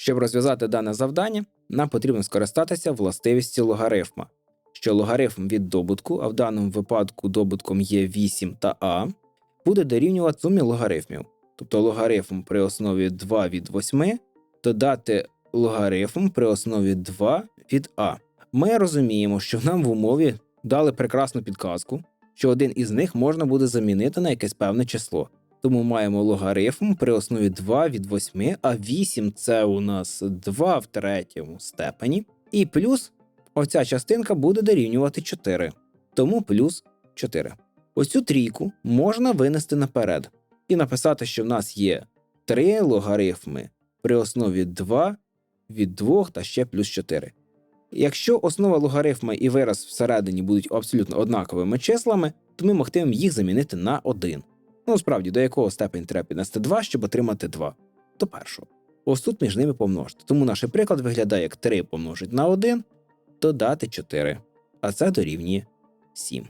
Щоб розв'язати дане завдання, нам потрібно скористатися властивістю логарифма, що логарифм від добутку, а в даному випадку добутком є 8 та а, буде дорівнювати сумі логарифмів. Тобто логарифм при основі 2 від 8 додати логарифм при основі 2 від а. Ми розуміємо, що нам в умові дали прекрасну підказку, що один із них можна буде замінити на якесь певне число. Тому маємо логарифм при основі 2 від 8, а 8 це у нас 2 в третьому степені. І плюс оця частинка буде дорівнювати 4. Тому плюс 4. Ось цю трійку можна винести наперед і написати, що в нас є 3 логарифми при основі 2 від 2 та ще плюс 4. Якщо основа логарифма і вираз всередині будуть абсолютно однаковими числами, то ми могтимемо їх замінити на 1. Ну, справді, до якого степень треба піднести 2, щоб отримати 2? До першого. Ось тут між ними помножити. Тому наш приклад виглядає як 3 помножить на 1, додати 4. А це дорівнює 7.